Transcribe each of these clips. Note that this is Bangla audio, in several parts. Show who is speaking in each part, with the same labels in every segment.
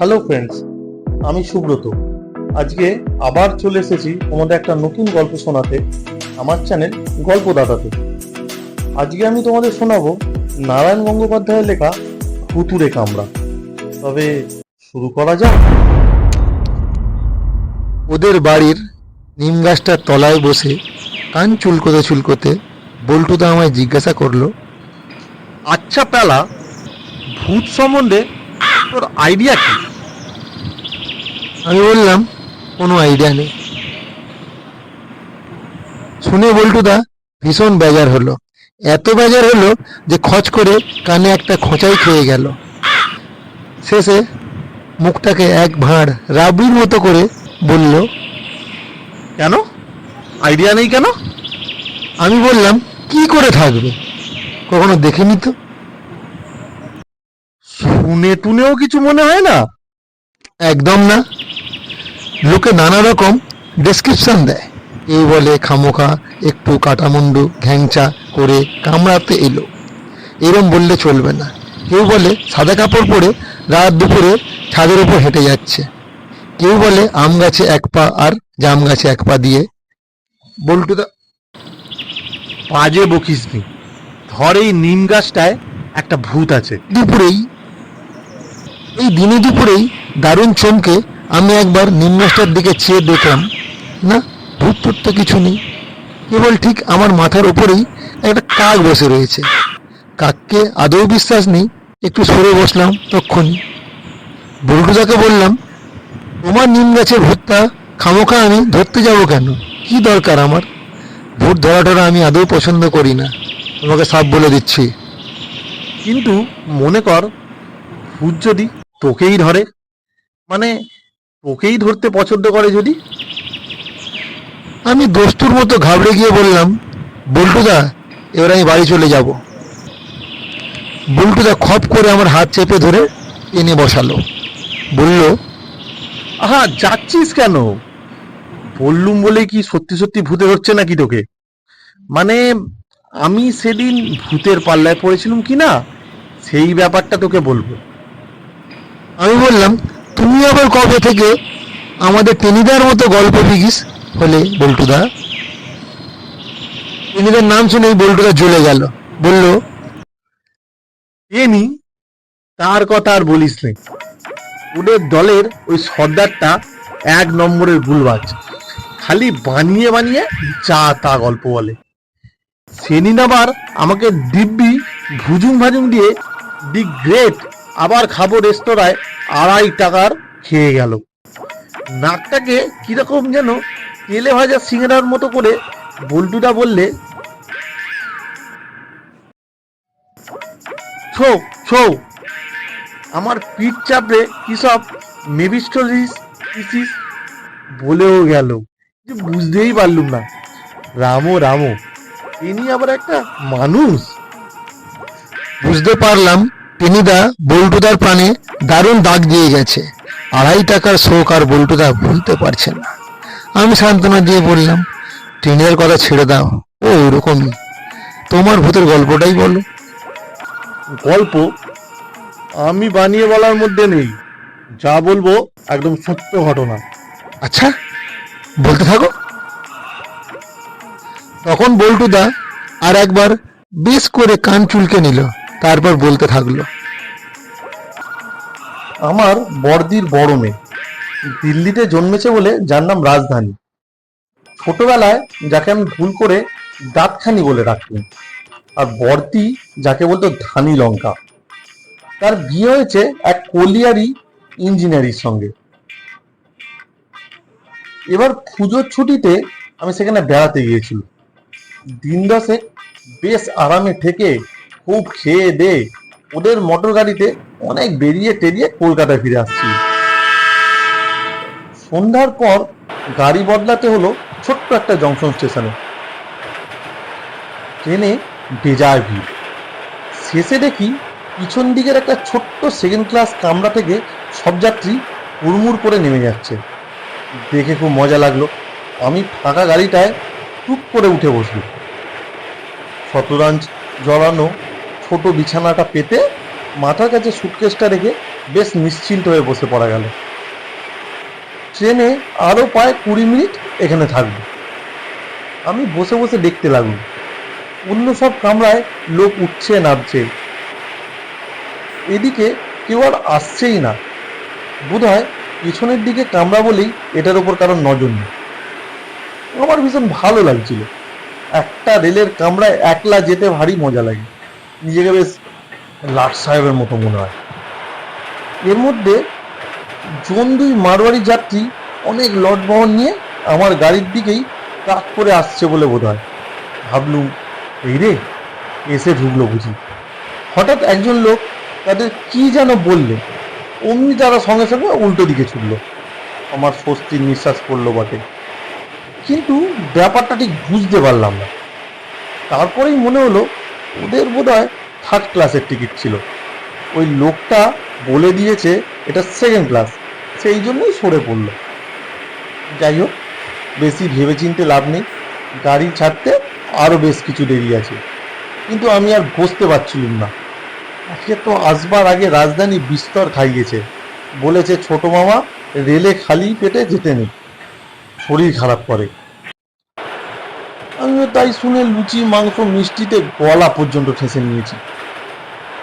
Speaker 1: হ্যালো ফ্রেন্ডস আমি সুব্রত। আজকে আবার চলে এসেছি তোমাদের একটা নতুন গল্প শোনাতে, আমার চ্যানেল গল্প দাদাতে আজকে আমি তোমাদের শোনাবো নারায়ণ গঙ্গোপাধ্যায়ের লেখা ভুতুরে কামড়া তবে শুরু করা যাক।
Speaker 2: ওদের বাড়ির নিম গাছটার তলায় বসে কান চুলকোতে চুলকোতে বল্টুদা আমায় জিজ্ঞাসা করল
Speaker 1: আচ্ছা পেলা, ভূত সম্বন্ধে তোর আইডিয়া কি?
Speaker 2: আমি বললাম, কোনো আইডিয়া নেই। শুনে বল্টুদা ভীষণ বেজার হলো। এত বেজার হলো যে খচ করে কানে একটা খোঁচাই খেয়ে গেল। শেষে মুখটাকে এক ভাঁড় রাবড়ির মতো করে বলল,
Speaker 1: কেন? আইডিয়া নেই কেন?
Speaker 2: আমি বললাম, কি করে থাকবে? কখনো দেখেনি তো?
Speaker 1: শুনে টুনেও কিছু মনে হয় না?
Speaker 2: একদম না। লোকে নানা রকম ডেসক্রিপশন দেয়। এই বলে খামোখা একটু কাটামুন্ডু ঘ্যাংচা করে কামড়াতে এলো। এরম বললে চলবে না। কেউ বলে সাদা কাপড় পরে রাত দুপুরে ছাদের উপর হেঁটে যাচ্ছে। কেউ বলে আম গাছে এক পা আর জাম গাছে এক পা দিয়ে। বল্টুদা
Speaker 1: বাজে বকিস নি। ধর এই নিম গাছটায় একটা ভূত আছে।
Speaker 2: দুপুরেই এই দিনে দুপুরেই দারুণ চমকে আমি একবার নিম্নষ্টার দিকে চেয়ে দেখলাম, না, ভূত টুত তো কিছু নেই। কেবল ঠিক আমার মাথার উপরেই একটা কাক বসে রয়েছে। কাককে আদৌ বিশ্বাস নেই, একটু সরে বসলাম তক্ষুনি। বল্টুদাকে বললাম, তোমার নিম গাছের ভূতটা খামোখা আমি ধরতে যাব কেন? কি দরকার আমার? ভূত ধরা টরা আমি আদৌ পছন্দ করি না। তোমাকে সাপ বলে দিচ্ছি।
Speaker 1: কিন্তু মনে কর, ভূত যদি তোকেই ধরে মানে তোকেই ধরতে পছন্দ করে যদি?
Speaker 2: আমি দস্তুর মতো ঘাবড়ে গিয়ে বললাম বল্টুদা এবার আমি বাড়ি চলে যাব। বল্টুদা খপ করে আমার হাত চেপে ধরে এনে বসালো। বলল
Speaker 1: আহা যাচ্ছিস কেন? বললুম বলে কি সত্যি সত্যি ভূতে ধরছে নাকি তোকে? মানে আমি সেদিন ভূতের পাল্লায় পড়েছিলাম কি না? সেই ব্যাপারটা তোকে বলব।
Speaker 2: আমি বললাম তুমি আবার কবে থেকে আমাদের টেনিদার মতো গল্প লিখিস হলে বল্টুদা? টেনিদার নাম শুনেই বল্টুদা জ্বলে গেল। বলল
Speaker 1: এনি তার কথা আর বলিস নে। ওদের দলের ওই সর্দারটা এক নম্বরের গুলবাজ। খালি বানিয়ে বানিয়ে যা তা গল্প বলে। সেদিন আবার আমাকে দিব্যি ভুজুং ভাজুং দিয়ে দি গ্রেট আবার খাব রেস্তোরাঁয়, আড়াই টাকার খেয়ে গেল। নাকটাকে কীরকম যেন তেলে ভাজা সিঙ্গারার মতো করে বল্টুদা বললে, ছো ছো, আমার পিঠ চাপড়ে কি সব মেবিস্টোরিস পিসিস বলেও গেল। যে বুঝতেই পারলুম না। রামো রামো ইনি আবার একটা মানুষ?
Speaker 2: বুঝতে পারলাম। টেনিদা বল্টুদার প্রাণে দারুণ দাগ দিয়ে গেছে। আড়াই টাকার শোক আর বল্টুদা ভুলতে পারছে না। আমি সান্ত্বনা দিয়ে বললাম টেনিদার কথা ছেড়ে দাও ও ওরকমই। তোমার ভূতের গল্পটাই বলো।
Speaker 1: গল্প আমি বানিয়ে বলার মধ্যে নেই। যা বলব একদম সত্য ঘটনা।
Speaker 2: আচ্ছা বলতে থাকো। তখন বল্টুদা আর একবার বেশ করে কান চুলকে নিল। তারপর বলতে থাকল।
Speaker 1: আমার বড়দির বড় মেয়ে। দিল্লিতে জন্মেছে বলে যার নাম রাজধানী। ছোটবেলায় যাকে আমি ভুল করে দাঁতখানি বলে রাখতাম আর বর্দি যাকে বলতো ধানি লঙ্কা। তার বিয়ে হয়েছে এক কলিয়ারি ইঞ্জিনিয়ারির সঙ্গে। এবার পুজোর ছুটিতে আমি সেখানে বেড়াতে গিয়েছিল দিন দশেক বেশ আরামে থেকে খুব খেয়ে দে। ওদের মোটর গাড়িতে অনেক বেরিয়ে টেরিয়ে কলকাতায় ফিরে আসছি। সন্ধ্যার পর গাড়ি বদলাতে হলো ছোট্ট একটা জংশন স্টেশনে। ট্রেনে বেজায় ভিড়। শেষে দেখি পিছন দিকের একটা ছোট্ট সেকেন্ড ক্লাস কামরা থেকে সব যাত্রী হুড়মুড় করে নেমে যাচ্ছে। দেখে খুব মজা লাগল। আমি ফাঁকা গাড়িটায় টুক করে উঠে বসলি শতরাঞ্চ জড়ানো ছোট বিছানাটা পেতে মাথার কাছে সুটকেসটা রেখে বেশ নিশ্চিন্ত হয়ে বসে পড়া গেল। ট্রেনে আরও প্রায় কুড়ি মিনিট এখানে থাকব। আমি বসে বসে দেখতে লাগলাম অন্য সব কামরায় লোক উঠছে নামছে। এদিকে কেউ আর আসছেই না। বোধহয় পিছনের দিকে কামরা বলেই এটার উপর কারোর নজর নেই। আমার ভীষণ ভালো লাগছিল। একটা রেলের কামরায় একলা যেতে ভারী মজা লাগে। নিজেকে বেশ লাট সাহেবের মতো মনে হয়। এর মধ্যে জন দুই মারোয়ারি যাত্রী অনেক লট বহন নিয়ে আমার গাড়ির দিকেই ট্রাক করে আসছে বলে বোধ হয় ভাবলুম, এই রে, এসে ঢুকলো বুঝি। হঠাৎ একজন লোক তাদের কি যেন বললে, অমনি তারা সঙ্গে সঙ্গে উল্টো দিকে ছুটলো। আমার স্বস্তির নিঃশ্বাস পড়ল বটে। কিন্তু ব্যাপারটা ঠিক বুঝতে পারলাম না। তারপরেই মনে হলো ওদের বোধ হয় থার্ড ক্লাসের টিকিট ছিল। ওই লোকটা বলে দিয়েছে, এটা সেকেন্ড ক্লাস সেই জন্যই সরে পড়ল। যাই হোক, বেশি ভেবেচিন্তে লাভ নেই। গাড়ি ছাড়তে আরও বেশ কিছু দেরি আছে। কিন্তু আমি আর বসতে পারছিলাম না। আজকে তো আসবার আগে রাজধানী বিস্তর খাইয়েছে। বলেছে, ছোট মামা, রেলে খালি পেটে যেতে নেই। শরীর খারাপ করে। আমিও তাই শুনে লুচি, মাংস, মিষ্টিতে গলা পর্যন্ত ঠেসে নিয়েছি।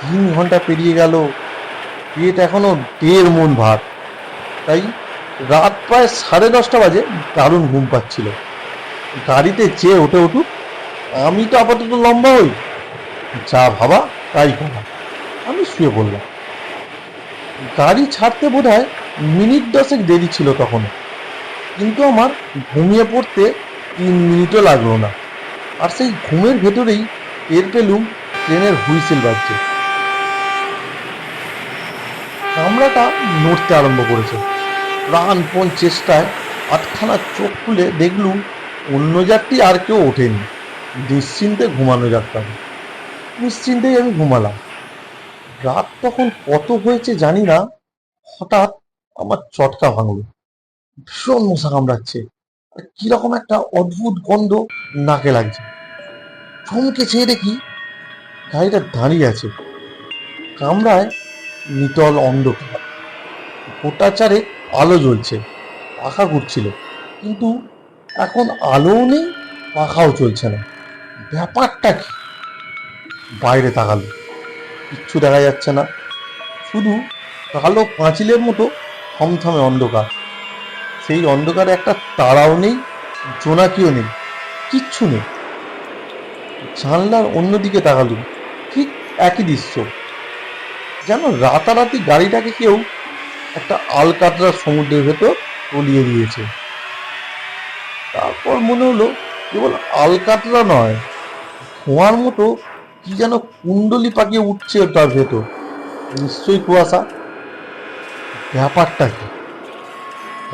Speaker 1: তিন ঘণ্টা পেরিয়ে গেল, পেট এখনও দেড় মন ভাত। তাই রাত প্রায় সাড়ে দশটা বাজে দারুণ ঘুম পাচ্ছিল। গাড়িতে চেয়ে ওঠে উঠুক আমি তো আপাতত লম্বা হই। যা ভাবা তাই করা আমি শুয়ে পড়লাম। গাড়ি ছাড়তে বোধ হয় মিনিট দশেক দেরি ছিল তখন। কিন্তু আমার ঘুমিয়ে পড়তে তিন মিনিটও লাগল না। আর সেই ঘুমের ভেতরেই টের পেলুম ট্রেনের হুইসেল বাজছে। কামড়াটা নড়তে আরম্ভ করেছে। প্রাণপণ চেষ্টায় আটখানা চোখ খুলে দেখলুম অন্য যাত্রী আর কেউ ওঠেনি। নিশ্চিন্তে ঘুমানো যাক নিশ্চিন্তেই আমি ঘুমালাম। রাত তখন কত হয়েছে জানি না। হঠাৎ আমার চটকা ভাঙলো। ভীষণ মশা কামড়াচ্ছে। কীরকম একটা অদ্ভুত গন্ধ নাকে লাগছে। চমকে চেয়ে দেখি গাড়িটা দাঁড়িয়ে আছে। কামরায় নিতল অন্ধকার। গোটা চারে আলো জ্বলছে, পাখা ঘুরছিল। কিন্তু এখন আলোও নেই, পাখাও চলছে না। ব্যাপারটা কি? বাইরে তাকালো। কিচ্ছু দেখা যাচ্ছে না। শুধু কালো পাঁচিলের মতো থমথমে অন্ধকার। সেই অন্ধকারে একটা তারাও নেই, জোনাকিও নেই, কিচ্ছু নেই। জানলার অন্যদিকে তাকালু ঠিক একই দৃশ্য। যেন রাতারাতি গাড়িটাকে কেউ একটা আলকাতরা সমুদ্রের ভেতর তলিয়ে দিয়েছে। তারপর মনে হলো কেবল আলকাতরা নয়, ধোঁয়ার মতো কি যেন কুণ্ডলি পাকিয়ে উঠছে তার ভেতর। নিশ্চয়ই কুয়াশা। ব্যাপারটা কি?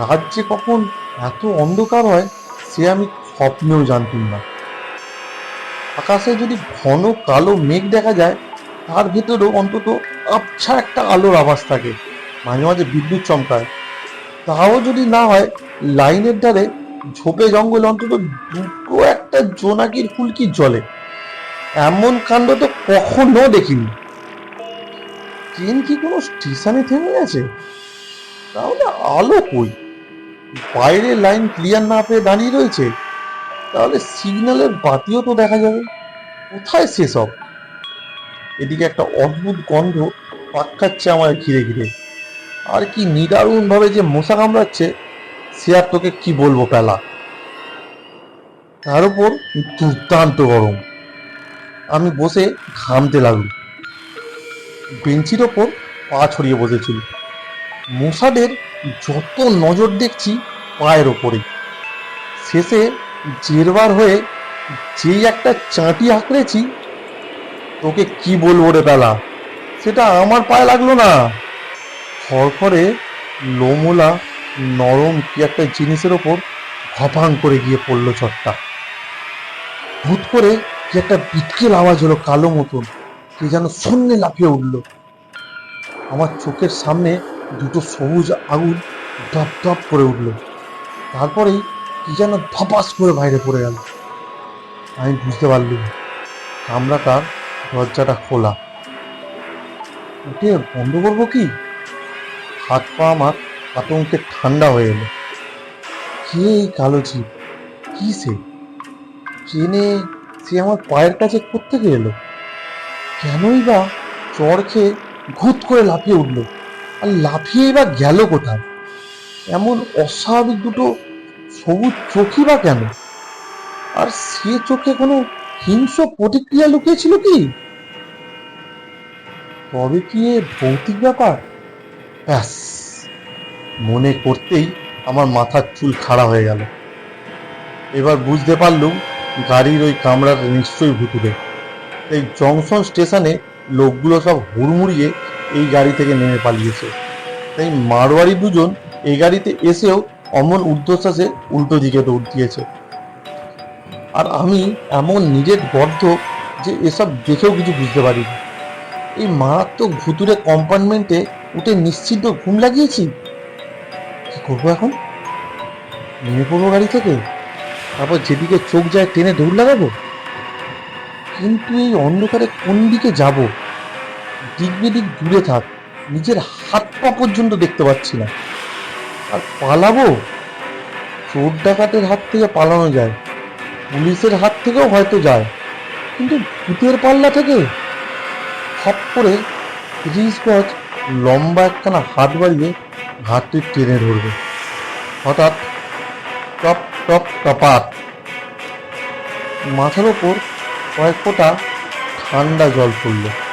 Speaker 1: রাজ্যে কখন এত অন্ধকার হয়, সে আমি স্বপ্নেও জানতাম না। আকাশে যদি ঘন কালো মেঘ দেখা যায়, তার ভেতরেও অন্তত আবছা একটা আলোর আভাস থাকে, মাঝে মাঝে বিদ্যুৎ চমকায়। তাও যদি না হয়, লাইনের ধারে ঝোপে জঙ্গলে অন্তত দুটো একটা জোনাকির ফুলকি জলে এমন কাণ্ড তো কখনো দেখিনি। ট্রেন কি কোনো স্টেশনে থেমে গেছে? তাহলে আলো কই? বাইরে লাইন ক্লিয়ার না পেয়ে দাঁড়িয়ে রয়েছে, তাহলে সিগন্যালের বাতিও তো দেখা যাবে। কোথায় সেসব এদিকে একটা অদ্ভুত গন্ধ পাক খাচ্ছে আমার ঘিরে ঘিরে। আর কি নিদারুণ ভাবে যে মশা কামড়াচ্ছে, সে আর তোকে কি বলব পেলা? তার উপর দুর্দান্ত গরম। আমি বসে ঘামতে লাগল বেঞ্চির ওপর পা ছড়িয়ে বসেছিল। মশাদের যত নজর দেখছি পায়ের ওপরে। শেষে জেরবার হয়ে যেই একটা চাঁটি আঁকড়েছি, তোকে কি বলব রে বেলা? সেটা আমার পায়ে লাগল না। খড়খড়ে লোমোলা, নরম কি একটা জিনিসের ওপর ঘপাং করে গিয়ে পড়ল চটটা। হুট করে কি একটা বিটকেল আওয়াজ হলো কালো মতন, কে যেন শূন্যে লাফিয়ে উঠল। আমার চোখের সামনে দুটো সবুজ আগুন ডপ ডপ করে উঠল। তারপরেই কি যেন ধপাস করে বাইরে পড়ে গেল। আমি বুঝতে পারলুম কামরাটার দরজাটা খোলা। উঠে বন্ধ করব কি? হাত পা আমার আতঙ্কে ঠান্ডা হয়ে এলো। কে এই কালো জীব? কি সে? ট্রেনে সে আমার পায়ের কাছে কোত্থেকে এলো? কেনই বা চড় খেয়ে ঘুত করে লাফিয়ে উঠল। আর লাফিয়েই বা গেল কোথায়? এমন অস্বাভাবিক দুটো সবুজ চোখই বা কেন? আর সে চোখে কোনো হিংস্র প্রতিক্রিয়া লুকিয়েছিল কি? তবে কি এ ভৌতিক ব্যাপার? ব্যাস, মনে করতেই আমার মাথার চুল খাড়া হয়ে গেল। এবার বুঝতে পারলুম গাড়ির ওই কামরাটা নিশ্চয়ই ভুতুরে এই জংশন স্টেশনে লোকগুলো সব হুড়মুড়িয়ে এই গাড়ি থেকে নেমে পালিয়েছে। তাই মারোয়ারি দুজন এই গাড়িতে এসেও অমন ঊর্ধ্বশ্বাসে উল্টো দিকে দৌড় দিয়েছে। আর আমি এমন নিজের গর্ধ যে এসব দেখেও কিছু বুঝতে পারিনি। এই মারাত্মক ভুতুরে কম্পার্টমেন্টে উঠে নিশ্চিন্ত ঘুম লাগিয়েছি? কি করব এখন? নেমে পড়ব গাড়ি থেকে? তারপর যেদিকে চোখ যায় টেনে দৌড় লাগাবো? কিন্তু এই অন্ধকারে কোন দিকে যাব? দিক দূরে থাক। নিজের হাত পা পর্যন্ত দেখতে পাচ্ছি না। আর পালাবো? চোর ডাকাতের হাত থেকে পালানো যায়। পুলিশের হাত থেকেও হয়তো যায়। কিন্তু ভূতের পাল্লা থেকে? হপ করে তিরিশ গজ, লম্বা একখানা হাত বাড়িয়ে হাতটি টেনে ধরবে। হঠাৎ টপ টপ, টপাত। মাথার ওপর কয়েক ফোঁটা ঠান্ডা জল পড়ল।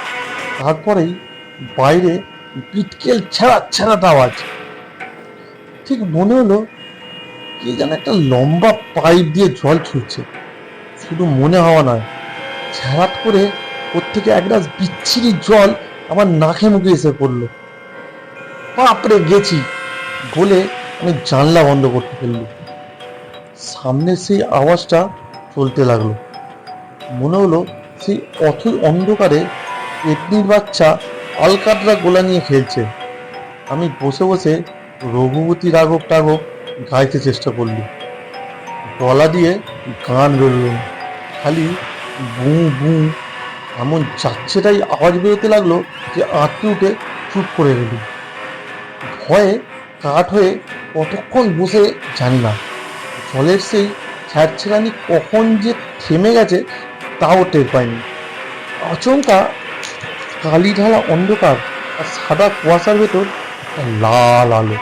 Speaker 1: তারপরেই বাইরে পিটকেল ছেঁড়া ছেঁড়াটা আওয়াজ ঠিক মনে হলো কে যেন একটা লম্বা পাইপ দিয়ে জল ছুটছে শুধু মনে হওয়া নয় ঝাড়াত করে থেকে এক গ্লাস বিচ্ছিরি জল আমার নাকে মুখে এসে পড়ল। বাপরে, গেছি বলে আমি জানলা বন্ধ করতে ফেললি সামনে সেই আওয়াজটা চলতে লাগল। মনে হলো সেই অথই অন্ধকারে পেটনির বাচ্চা আলকাতরা গোলা নিয়ে খেলছে। আমি বসে বসে রঘুপতি রাঘব টাঘব গাইতে চেষ্টা করলি গলা দিয়ে গান বেরোল খালি বু বু এমন যাচ্ছেটাই আওয়াজ বেরোতে লাগল যে আঁতকে উঠে চুপ করে গেলি ভয়ে কাঠ হয়ে কতক্ষণ বসে জানি না। জলের সেই ছ্যাঁচড়ানি কখন যে থেমে গেছে তাও টের পাইনি। আচমকা কালি ঢালা অন্ধকার আর সাদা কুয়াশার ভেতর লাল আলো।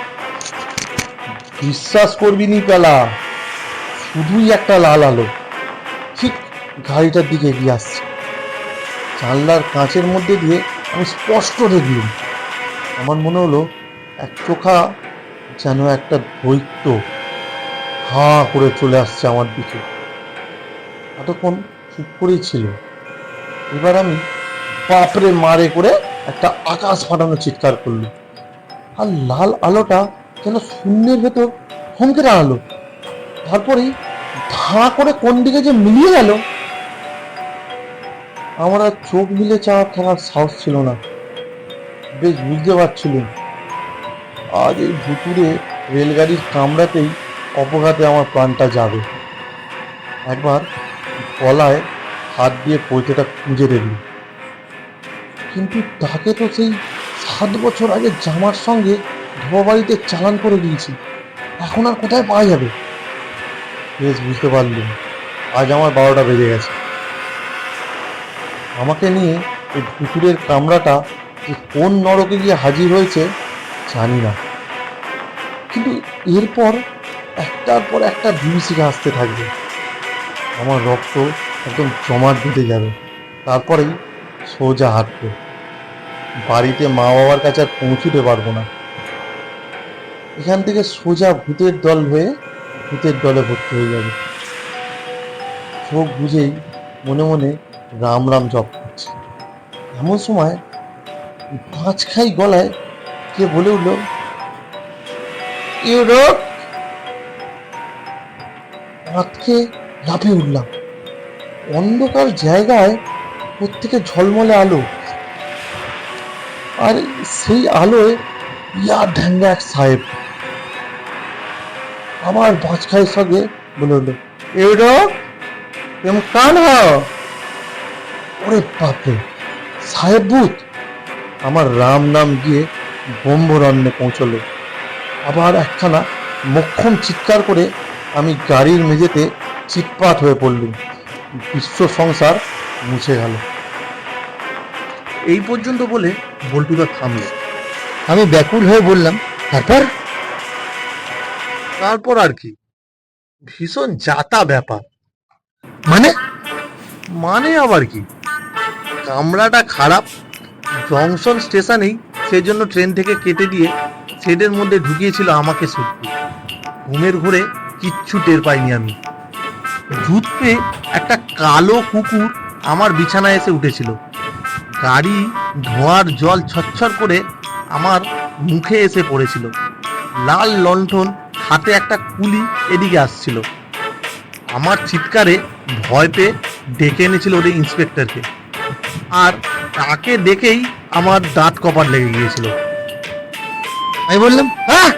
Speaker 1: বিশ্বাস করবি নি পেলা, শুধুই একটা লাল আলো। ঠিক গাড়িটার দিকে এগিয়ে আসছে। জানলার কাঁচের মধ্যে দিয়ে আমি স্পষ্ট দেখলুম, আমার মনে হলো এক চোখা যেন একটা দৈত্য হা করে চলে আসছে আমার দিকে। এতক্ষণ চুপ করেই ছিল। এবার আমি বাপরে মারে করে একটা আকাশ ফাটানো চিৎকার করল। আর লাল আলোটা যেন শূন্যের ভেতর থমকে দাঁড়াল। তারপরেই ধা করে কোন দিকে যে মিলিয়ে গেল? আমার আর চোখ মিলে চাওয়ার থাকার সাহস ছিল না। বেশ বুঝতে পারছিলাম। আজ এই ভুতুরে রেলগাড়ির কামড়াতেই অপঘাতে আমার প্রাণটা যাবে। একবার গলায় হাত দিয়ে পৈতেটা খুঁজে দেখল কিন্তু তাকে তো সেই সাত বছর আগে জামার সঙ্গে ধোয়া বাড়িতে চালান করে দিয়েছি। এখন আর কোথায় পাওয়া যাবে? বেশ, বুঝতে পারলুম। আজ আমার বারোটা বেজে গেছে। আমাকে নিয়ে এই ভুতুরের কামরাটা যে কোন নরকে গিয়ে হাজির হয়েছে, জানি না। কিন্তু এরপর একটার পর একটা বিভীষিকা আসতে থাকবে। আমার রক্ত একদম জমাট দিতে যাবে। তারপরেই সোজা হাঁটবে। বাড়িতে মা বাবার কাছে আর পৌঁছতে পারব না। এখান থেকে সোজা ভূতের দল হয়ে ভূতের দলে ভর্তি হয়ে যাবে। চোখ বুঝেই মনে মনে রাম রাম জপ করছে। এমন সময় পাঁচ খাই গলায় কে বলে উঠল ইউরোপ আঁতকে লাফিয়ে উঠলাম। অন্ধকার জায়গায় প্রত্যেকে ঝলমলে আলো? আর সেই আলোয় ইয়া ঢ্যাঙ্গা এক সাহেব। আমার বাঁচখাইয়ের সঙ্গে বলে উঠল ইউরোপ তুমি কান ওরে বাপরে, সাহেব ভূত! আমার রাম নাম গিয়ে ব্রহ্মরণ্যে পৌঁছলো। আবার একখানা মক্ষম চিৎকার করে আমি গাড়ির মেঝেতে চিৎপাত হয়ে পড়লুম। বিশ্ব সংসার মুছে গেল। এই পর্যন্ত বলে বল্টুদা থামল।
Speaker 2: আমি ব্যাকুল হয়ে বললাম তারপর?
Speaker 1: তারপর আর কি। ভীষণ জাতা ব্যাপার।
Speaker 2: মানে?
Speaker 1: মানে আবার কি? কামরাটা খারাপ জংশন স্টেশনেই সেজন্য ট্রেন থেকে কেটে দিয়ে শেডের মধ্যে ঢুকিয়েছিল আমাকে সত্যি ঘুমের ঘুরে কিচ্ছু টের পাইনি আমি। পেয়ে একটা কালো কুকুর আমার বিছানায় এসে উঠেছিল। গাড়ি ধোঁয়ার জল ছচ্ছর করে আমার মুখে এসে পড়েছিল। লাল লণ্ঠন হাতে একটা কুলি এদিকে আসছিল। আমার চিৎকারে ভয় পেয়ে ডেকে এনেছিল ওদের ইন্সপেক্টরকে। আর তাকে দেখেই আমার দাঁত কপাট লেগে গিয়েছিল।
Speaker 2: আমি বললাম হ্যাঁ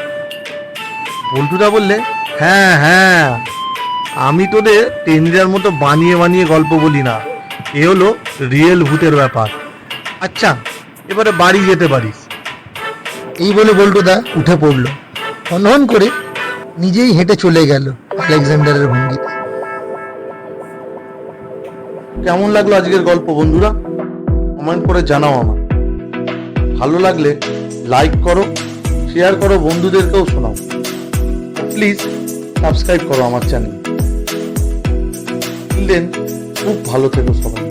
Speaker 1: বল্টুদা বললে হ্যাঁ হ্যাঁ। আমি তোদের টেনিদার মতো বানিয়ে বানিয়ে গল্প বলি না। এ হলো রিয়েল ভূতের ব্যাপার। আচ্ছা এবারে বাড়ি যেতে পারিস।
Speaker 2: এই বলে বল্টুদা উঠে পড়ল। হনহন করে নিজেই হেঁটে চলে গেল আলেকজান্ডারের ভঙ্গিতে।
Speaker 1: কেমন লাগল আজকের গল্প বন্ধুরা? কমেন্ট করে জানাও আমার ভালো লাগলে লাইক করো শেয়ার করো বন্ধুদেরকেও শোনাও। প্লিজ সাবস্ক্রাইব করো আমার চ্যানেল খুব ভালো থেকো সবাই?